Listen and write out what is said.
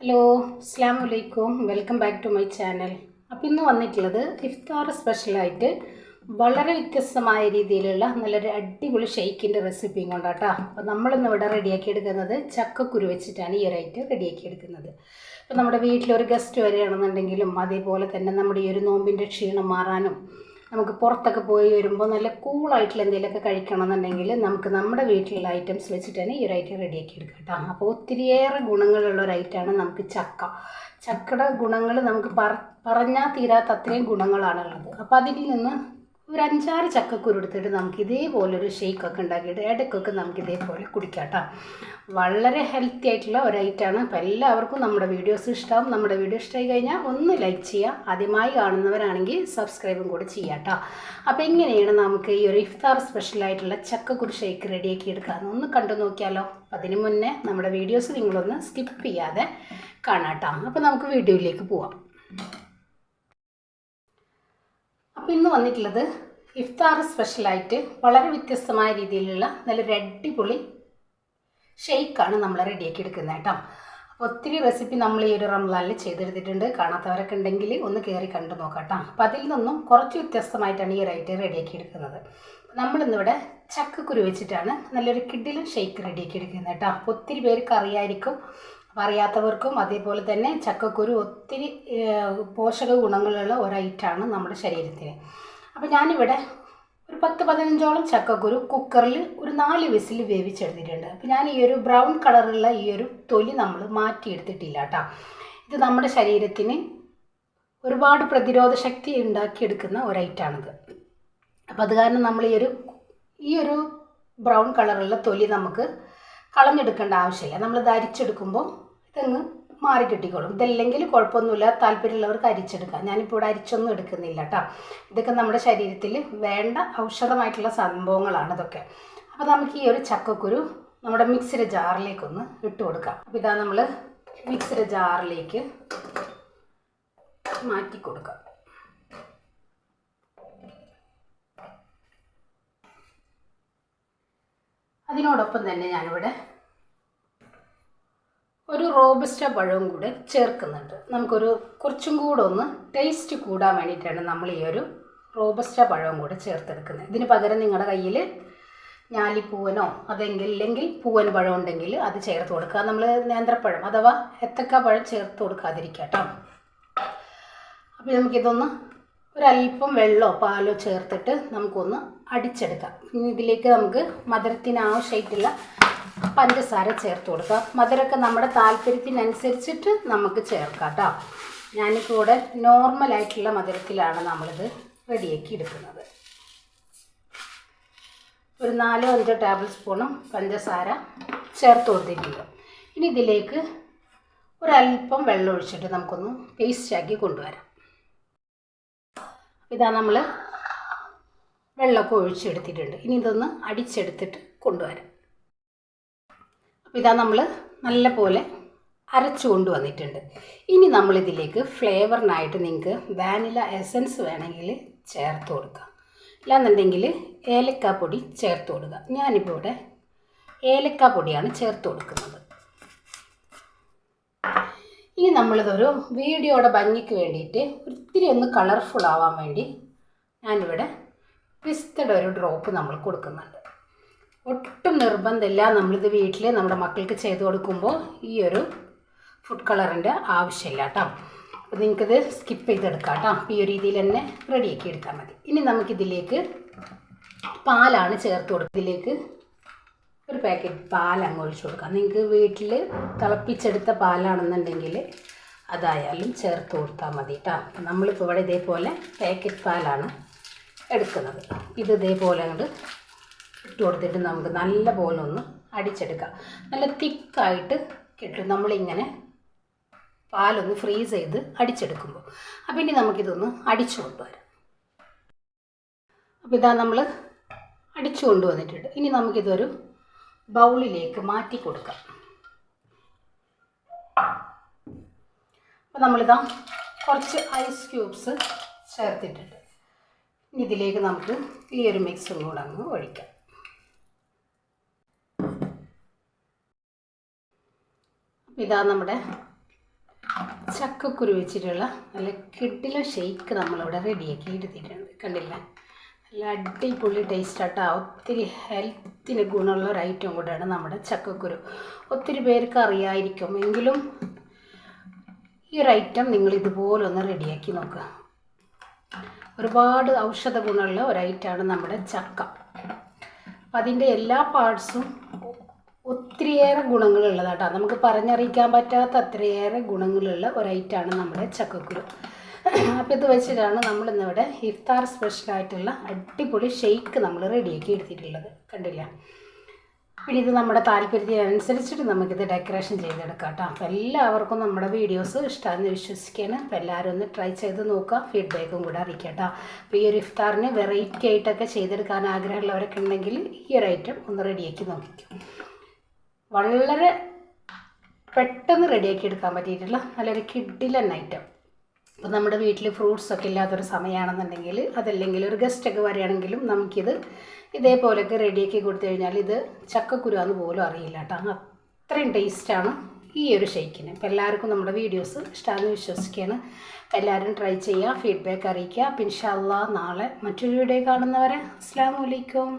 Hello അസ്സാം വലൈക്കും welcome back to my channel. അപ്പോൾ ഇന്ന് വന്നിട്ടുള്ളത് ഇഫ്താർ സ്പെഷ്യലായിട്ട് വളരെ വ്യത്യസ്തമായ രീതിയിലുള്ള നല്ലൊരു അടിപൊളി ഷെയ്ക്കിന്റെ റെസിപ്പിയും കൊണ്ടാട്ടോ. അപ്പോൾ നമ്മളിന്ന് ഇവിടെ റെഡിയാക്കി എടുക്കുന്നത് ചക്കക്കുരു വെച്ചിട്ടാണ് ഈ ഒരു ഐറ്റം റെഡിയാക്കി എടുക്കുന്നത്. അപ്പോൾ നമ്മുടെ വീട്ടിലൊരു ഗസ്റ്റ് വരികയാണെന്നുണ്ടെങ്കിലും അതേപോലെ തന്നെ നമ്മുടെ ഈ ഒരു നോമ്പിന്റെ ക്ഷീണം മാറാനും നമുക്ക് പുറത്തൊക്കെ പോയി വരുമ്പോൾ നല്ല കൂളായിട്ടുള്ള എന്തെങ്കിലുമൊക്കെ കഴിക്കണമെന്നുണ്ടെങ്കിൽ നമുക്ക് നമ്മുടെ വീട്ടിലുള്ള ഐറ്റംസ് വെച്ചിട്ട് തന്നെ ഈ ഒരു ഐറ്റം റെഡിയാക്കി എടുക്കാം കേട്ടോ. അപ്പോൾ ഒത്തിരിയേറെ ഗുണങ്ങളുള്ള ഒരു ഐറ്റമാണ് നമുക്ക് ചക്ക. ചക്കയുടെ ഗുണങ്ങൾ നമുക്ക് പറ പറഞ്ഞാൽ തീരാത്ത അത്രയും ഗുണങ്ങളാണുള്ളത്. അപ്പോൾ അതിൽ നിന്ന് ഒരു അഞ്ചാറ് ചക്കക്കുരു എടുത്തിട്ട് നമുക്ക് ഇതേപോലൊരു ഷേക്കൊക്കെ ഉണ്ടാക്കിയിട്ട് ഇടയ്ക്കൊക്കെ നമുക്ക് ഇതേപോലെ കുടിക്കാം കേട്ടോ. വളരെ ഹെൽത്തി ആയിട്ടുള്ള ഒരു ഐറ്റമാണ് അപ്പോൾ എല്ലാവർക്കും നമ്മുടെ വീഡിയോസ് ഇഷ്ടമാവും. നമ്മുടെ വീഡിയോ ഇഷ്ടമായി കഴിഞ്ഞാൽ ഒന്ന് ലൈക്ക് ചെയ്യുക. ആദ്യമായി കാണുന്നവരാണെങ്കിൽ സബ്സ്ക്രൈബും കൂടെ ചെയ്യാം കേട്ടോ. അപ്പോൾ എങ്ങനെയാണ് നമുക്ക് ഈ ഒരു ഇഫ്താർ സ്പെഷ്യലായിട്ടുള്ള ചക്കക്കുരു ഷേക്ക് റെഡിയാക്കി എടുക്കാമെന്ന് ഒന്ന് കണ്ടു നോക്കിയാലോ. അതിനു മുന്നേ നമ്മുടെ വീഡിയോസ് നിങ്ങളൊന്ന് സ്കിപ്പ് ചെയ്യാതെ കാണാം കേട്ടോ. അപ്പോൾ നമുക്ക് വീഡിയോയിലേക്ക് പോവാം. അപ്പോൾ ഇന്ന് വന്നിട്ടുള്ളത് ഇഫ്താർ സ്പെഷ്യലായിട്ട് വളരെ വ്യത്യസ്തമായ രീതിയിലുള്ള നല്ലൊരു അടിപൊളി ഷെയ്ക്കാണ് നമ്മൾ റെഡിയാക്കി എടുക്കുന്നത് കേട്ടോ. അപ്പോൾ ഒത്തിരി റെസിപ്പി നമ്മൾ ഈ ഒരു റംലാലിൽ ചെയ്തെടുത്തിട്ടുണ്ട്. കാണാത്തവരൊക്കെ ഉണ്ടെങ്കിൽ ഒന്ന് കയറി കണ്ടു നോക്കാം കേട്ടോ. അപ്പോൾ അതിൽ നിന്നും കുറച്ച് വ്യത്യസ്തമായിട്ടാണ് ഈ റൈറ്റ് റെഡിയാക്കി എടുക്കുന്നത്. നമ്മളിന്നിവിടെ ചക്കക്കുരു വെച്ചിട്ടാണ് നല്ലൊരു കിഡിലും ഷെയ്ക്ക് റെഡിയാക്കി എടുക്കുന്നത് കേട്ടോ. അപ്പോൾ ഒത്തിരി പേർക്ക് അറിയായിരിക്കും അറിയാത്തവർക്കും അതേപോലെ തന്നെ ചക്കക്കുരു ഒത്തിരി പോഷക ഗുണങ്ങളുള്ള ഒരു ഐറ്റമാണ് നമ്മുടെ ശരീരത്തിന്. അപ്പോൾ ഞാനിവിടെ ഒരു പത്ത് പതിനഞ്ചോളം ചക്കക്കുരു കുക്കറിൽ ഒരു നാല് വിസിൽ വേവിച്ചെടുത്തിട്ടുണ്ട്. അപ്പോൾ ഞാൻ ഈ ഒരു ബ്രൗൺ കളറുള്ള ഈ ഒരു തൊലി നമ്മൾ മാറ്റിയെടുത്തിട്ടില്ല കേട്ടോ. ഇത് നമ്മുടെ ശരീരത്തിന് ഒരുപാട് പ്രതിരോധ ശക്തി ഉണ്ടാക്കിയെടുക്കുന്ന ഒരു ഐറ്റാണിത് അപ്പോൾ അത് കാരണം നമ്മൾ ഈ ഒരു ഈ ഒരു ബ്രൗൺ കളറുള്ള തൊലി നമുക്ക് കളഞ്ഞെടുക്കേണ്ട ആവശ്യമില്ല. നമ്മൾ ഇത് അരിച്ചെടുക്കുമ്പോൾ ഇതങ്ങ് മാറി കിട്ടിക്കോളും. ഇതല്ലെങ്കിൽ കുഴപ്പമൊന്നുമില്ല. താല്പര്യമുള്ളവർക്ക് അരിച്ചെടുക്കാം. ഞാനിപ്പോൾ ഇവിടെ അരിച്ചൊന്നും എടുക്കുന്നില്ല കേട്ടോ ഇതൊക്കെ നമ്മുടെ ശരീരത്തിൽ വേണ്ട ഔഷധമായിട്ടുള്ള സംഭവങ്ങളാണ് ഇതൊക്കെ. അപ്പോൾ നമുക്ക് ഈ ഒരു ചക്കക്കുരു നമ്മുടെ മിക്സിയുടെ ജാറിലേക്കൊന്ന് ഇട്ട് കൊടുക്കാം. അപ്പോൾ ഇതാ നമ്മൾ മിക്സിയുടെ ജാറിലേക്ക് മാറ്റി കൊടുക്കാം. അതിനോടൊപ്പം തന്നെ ഞാനിവിടെ ഒരു റോബസ്റ്റ പഴവും കൂടെ ചേർക്കുന്നുണ്ട്. നമുക്കൊരു കുറച്ചും കൂടെ ഒന്ന് ടേസ്റ്റ് കൂടാൻ വേണ്ടിയിട്ടാണ് നമ്മൾ ഈ ഒരു റോബസ്റ്റ പഴവും കൂടെ ചേർത്തെടുക്കുന്നത്. ഇതിന് പകരം നിങ്ങളുടെ കയ്യിൽ ഞാലിപ്പൂവനോ അതെങ്കിൽ ഇല്ലെങ്കിൽ പൂവൻ പഴം ഉണ്ടെങ്കിൽ അത് ചേർത്ത് കൊടുക്കുക. നമ്മൾ നേന്ത്രപ്പഴം അഥവാ എത്തക്ക പഴം ചേർത്ത് കൊടുക്കാതിരിക്കുക കേട്ടോ. അപ്പോൾ നമുക്കിതൊന്ന് ഒരല്പം വെള്ളമോ പാലോ ചേർത്തിട്ട് നമുക്കൊന്ന് അടിച്ചെടുക്കാം. ഇതിലേക്ക് നമുക്ക് മധുരത്തിന് ആവശ്യമായിട്ടുള്ള പഞ്ചസാര ചേർത്ത് കൊടുക്കുക. മധുരമൊക്കെ നമ്മുടെ താല്പര്യത്തിനനുസരിച്ചിട്ട് നമുക്ക് ചേർക്കാം കേട്ടോ. ഞാനിപ്പോൾ ഇവിടെ നോർമലായിട്ടുള്ള മധുരത്തിലാണ് നമ്മളിത് റെഡിയാക്കി എടുക്കുന്നത്. ഒരു നാലോ അഞ്ചോ ടേബിൾ സ്പൂണും പഞ്ചസാര ചേർത്ത് കൊടുത്തിട്ടുണ്ട്. ഇനി ഇതിലേക്ക് ഒരല്പം വെള്ളം ഒഴിച്ചിട്ട് നമുക്കൊന്ന് പേസ്റ്റാക്കി കൊണ്ടുവരാം. ഇതാ നമ്മൾ വെള്ളമൊക്കെ ഒഴിച്ചെടുത്തിട്ടുണ്ട്. ഇനി ഇതൊന്ന് അടിച്ചെടുത്തിട്ട് കൊണ്ടുവരാം. അപ്പോൾ ഇതാ നമ്മൾ നല്ല പോലെ അരച്ചു കൊണ്ടുവന്നിട്ടുണ്ട് ഇനി നമ്മളിതിലേക്ക് ഫ്ലേവറിനായിട്ട് നിങ്ങൾക്ക് വാനില എസൻസ് വേണമെങ്കിൽ ചേർത്ത് കൊടുക്കാം. അല്ലാന്നുണ്ടെങ്കിൽ ഏലക്കാപ്പൊടി ചേർത്ത് കൊടുക്കുക. ഞാനിപ്പോൾ ഇവിടെ ഏലക്കാപ്പൊടിയാണ് ചേർത്ത് കൊടുക്കുന്നത്. ഇനി നമ്മളിതൊരു വീഡിയോയുടെ ഭംഗിക്ക് വേണ്ടിയിട്ട് ഒത്തിരി ഒന്ന് കളർഫുൾ ആവാൻ വേണ്ടി ഞാനിവിടെ പിസ്തയുടെ ഒരു ഡ്രോപ്പ് നമ്മൾ കൊടുക്കുന്നുണ്ട്. ഒട്ടും നിർബന്ധമില്ല. നമ്മളിത് വീട്ടിൽ നമ്മുടെ മക്കൾക്ക് ചെയ്ത് കൊടുക്കുമ്പോൾ ഈ ഒരു ഫുഡ് കളറിന്റെ ആവശ്യമില്ല കേട്ടോ അപ്പോൾ നിങ്ങൾക്കിത് സ്കിപ്പ് ചെയ്തെടുക്കാം കേട്ടോ ഈ ഒരു രീതിയിൽ തന്നെ റെഡിയാക്കി എടുത്താൽ മതി. ഇനി നമുക്കിതിലേക്ക് പാലാണ് ചേർത്ത് കൊടുക്കുക ഇതിലേക്ക് ഒരു പാക്കറ്റ് പാൽ അങ്ങ് ഒഴിച്ചു കൊടുക്കാം. നിങ്ങൾക്ക് വീട്ടിൽ തിളപ്പിച്ചെടുത്ത പാലാണെന്നുണ്ടെങ്കിൽ അതായാലും ചേർത്ത് കൊടുത്താൽ മതി കേട്ടോ അപ്പം നമ്മളിപ്പോൾ ഇവിടെ ഇതേപോലെ പാക്കറ്റ് പാലാണ് എടുക്കുന്നത്. ഇത് ഇതേപോലെ അങ്ങോട്ട് ഇട്ട് കൊടുത്തിട്ട് നമുക്ക് നല്ല പോലെ ഒന്ന് അടിച്ചെടുക്കാം. നല്ല തിക്കായിട്ട് കിട്ടും. നമ്മളിങ്ങനെ പാലൊന്ന് ഫ്രീസ് ചെയ്ത് അടിച്ചെടുക്കുമ്പോൾ. അപ്പം ഇനി നമുക്കിതൊന്ന് അടിച്ചു കൊണ്ടുവരാം. അപ്പോൾ ഇതാ നമ്മൾ അടിച്ചു കൊണ്ടുവന്നിട്ടുണ്ട്. ഇനി നമുക്കിതൊരു ബൗളിലേക്ക് മാറ്റി കൊടുക്കാം. അപ്പോൾ നമ്മളിതാ കുറച്ച് ഐസ് ക്യൂബ്സ് ചേർത്തിട്ടുണ്ട്. ഇതിലേക്ക് നമുക്ക് ഈ ഒരു മിക്സും കൂടെ അങ്ങ് ഒഴിക്കാം. ഇതാ നമ്മുടെ ചക്കക്കുരു വെച്ചിട്ടുള്ള നല്ല കിഡിലെ ഷെയ്ക്ക് നമ്മളിവിടെ റെഡിയാക്കി എടുത്തിട്ടുണ്ട്. കണ്ടില്ല? നല്ല അടിപൊളി ടേസ്റ്റ് ഒത്തിരി ഹെൽത്തിന് ഗുണമുള്ള ഒരു ഐറ്റം കൂടെയാണ് നമ്മുടെ ചക്കക്കുരു. ഒത്തിരി പേർക്ക് അറിയായിരിക്കും. എങ്കിലും ഈ ഒരു ഐറ്റം നിങ്ങൾ ഇതുപോലെ ഒന്ന് റെഡിയാക്കി നോക്കുക. ഒരുപാട് ഔഷധ ഗുണമുള്ള ഒരു ഐറ്റമാണ് നമ്മുടെ ചക്ക. അതിന്റെ എല്ലാ പാർട്സും ഒത്തിരിയേറെ ഗുണങ്ങളുള്ളതാട്ടോ. നമുക്ക് പറഞ്ഞറിയിക്കാൻ പറ്റാത്ത അത്രയേറെ ഗുണങ്ങളുള്ള ഒരു ഐറ്റമാണ് നമ്മുടെ ചക്കക്കുരു. അപ്പോൾ ഇത് വെച്ചിട്ടാണ് നമ്മൾ ഇന്നിവിടെ ഇഫ്താർ സ്പെഷ്യലായിട്ടുള്ള അടിപൊളി ഷെയ്ക്ക് നമ്മൾ റെഡിയാക്കി എടുത്തിട്ടുള്ളത്. കണ്ടില്ല? പിന്നെ ഇത് നമ്മുടെ താല്പര്യത്തിനനുസരിച്ചിട്ട് നമുക്കിത് ഡെക്കറേഷൻ ചെയ്തെടുക്കാം കേട്ടോ അപ്പോൾ എല്ലാവർക്കും നമ്മുടെ വീഡിയോസ് ഇഷ്ടമാണെന്ന് വിശ്വസിക്കുകയാണ് അപ്പോൾ എല്ലാവരും ഒന്ന് ട്രൈ ചെയ്ത് നോക്കുക. ഫീഡ്ബാക്കും കൂടെ അറിയിക്കാം കേട്ടോ അപ്പോൾ ഈ ഒരു ഇഫ്താറിന് വെറൈറ്റി ആയിട്ടൊക്കെ ചെയ്തെടുക്കാൻ ആഗ്രഹമുള്ളവരൊക്കെ ഉണ്ടെങ്കിൽ ഈ ഒരു ഐറ്റം ഒന്ന് റെഡിയാക്കി നോക്കിക്കും. വളരെ പെട്ടെന്ന് റെഡിയാക്കി എടുക്കാൻ പറ്റിയിട്ടുള്ള നല്ലൊരു കിഡിലൻ ഐറ്റം അപ്പോൾ നമ്മുടെ വീട്ടിൽ ഫ്രൂട്ട്സ് ഒക്കെ ഇല്ലാത്തൊരു സമയമാണെന്നുണ്ടെങ്കിൽ അതല്ലെങ്കിൽ ഒരു ഗസ്റ്റൊക്കെ വരികയാണെങ്കിലും നമുക്കിത് ഇതേപോലെയൊക്കെ റെഡിയാക്കി കൊടുത്തു കഴിഞ്ഞാൽ ഇത് ചക്കക്കുരുവാന്ന് പോലും അറിയില്ല കേട്ടോ. അത്രയും ടേസ്റ്റാണ് ഈ ഒരു ഷെയ്ക്കിന് അപ്പോൾ എല്ലാവർക്കും നമ്മുടെ വീഡിയോസ് ഇഷ്ടമാണെന്ന് വിശ്വസിക്കുകയാണ്. എല്ലാവരും ട്രൈ ചെയ്യുക ഫീഡ്ബാക്ക് അറിയിക്കുക. ഇൻഷാല്ലാ നാളെ മറ്റൊരു വീഡിയോ കാണുന്നവരെ അസ്സാം വലൈക്കും